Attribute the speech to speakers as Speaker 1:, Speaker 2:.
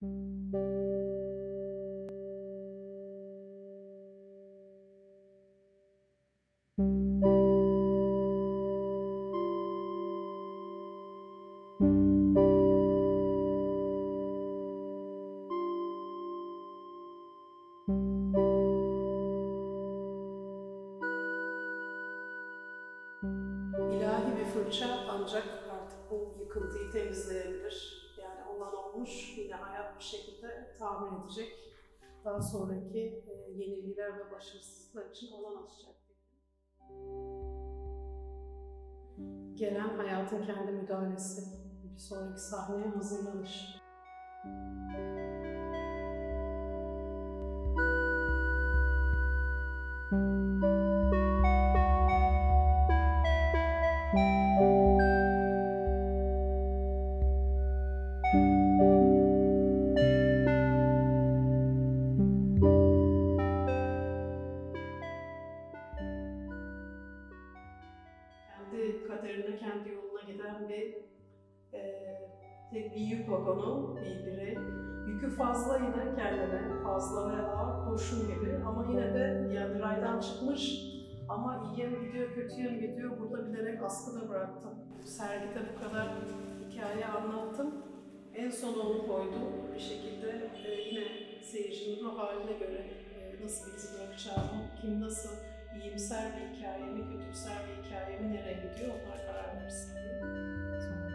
Speaker 1: İlahi bir fırça ancak artık bu yıkıntıyı temizleyebilir. Yani olan olmuş, yine hayat bir şekilde tahmin edecek. Daha sonraki e, yenilgiler ve başarısızlıklar için alan açacak. Gelen hayatın kendi müdahalesi. Bir sonraki sahneye hazırlanış. kendi kaderine, kendi yoluna giden bir e, bir yük vagonu, bir biri. Yükü fazla yine kendine, fazla ve ağır kurşun gibi ama yine de yani raydan çıkmış ama iyiye mi gidiyor, kötüye mi gidiyor burada bilerek askıda bıraktım. Sergide bu kadar hikaye anlattım. En son onu koydum. Bir şekilde e, yine seyircinin ruh haline göre e, nasıl bir iz bırakacağımı, kim nasıl iyimser bir hikaye mi, kötümser bir hikaye mi, nereye gidiyor onlar karar versin diye. Sonra.